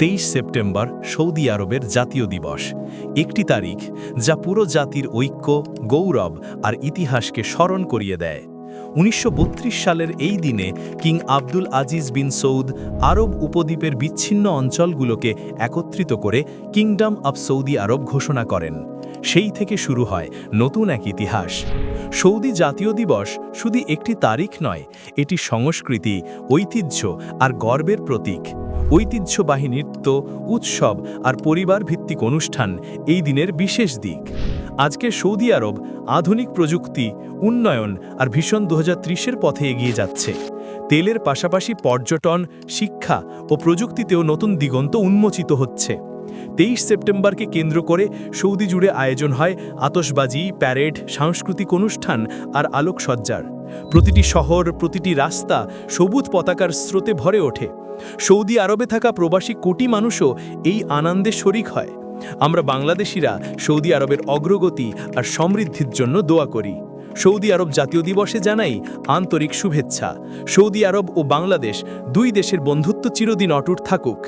তেইশ September Saudi আরবের জাতীয় দিবস। একটি তারিখ যা পুরো জাতির ঐক্য, গৌরব আর ইতিহাসকে স্মরণ করিয়ে দেয়। উনিশশো বত্রিশ সালের এই দিনে king Abdul Aziz bin Saud আরব উপদ্বীপের বিচ্ছিন্ন অঞ্চলগুলোকে একত্রিত করে কিংডম অব সৌদি আরব ঘোষণা করেন। সেই থেকে শুরু হয় নতুন এক ইতিহাস। সৌদি জাতীয় দিবস শুধু একটি তারিখ নয়, এটি সংস্কৃতি, ঐতিহ্য আর গর্বের প্রতীক। ঐতিহ্যবাহী নৃত্য উৎসব আর পরিবার ভিত্তিক অনুষ্ঠান এই দিনের বিশেষ দিক। আজকে সৌদি আরব আধুনিক প্রযুক্তি, উন্নয়ন আর ভীষণ দু এর পথে এগিয়ে যাচ্ছে। তেলের পাশাপাশি পর্যটন, শিক্ষা ও প্রযুক্তিতেও নতুন দিগন্ত উন্মোচিত হচ্ছে। তেইশ সেপ্টেম্বরকে কেন্দ্র করে সৌদি জুড়ে আয়োজন হয় আতসবাজি প্যারেড, সাংস্কৃতিক অনুষ্ঠান আর আলোকসজ্জার। প্রতিটি শহর, প্রতিটি রাস্তা সবুজ পতাকার স্রোতে ভরে ওঠে। সৌদি আরবে থাকা প্রবাসী কোটি মানুষও এই আনন্দে শরিক হয়। আমরা বাংলাদেশিরা সৌদি আরবের অগ্রগতি আর সমৃদ্ধির জন্য দোয়া করি। সৌদি আরব জাতীয় দিবসে জানাই আন্তরিক শুভেচ্ছা। সৌদি আরব ও বাংলাদেশ দুই দেশের বন্ধুত্ব চিরদিন অটুট থাকুক।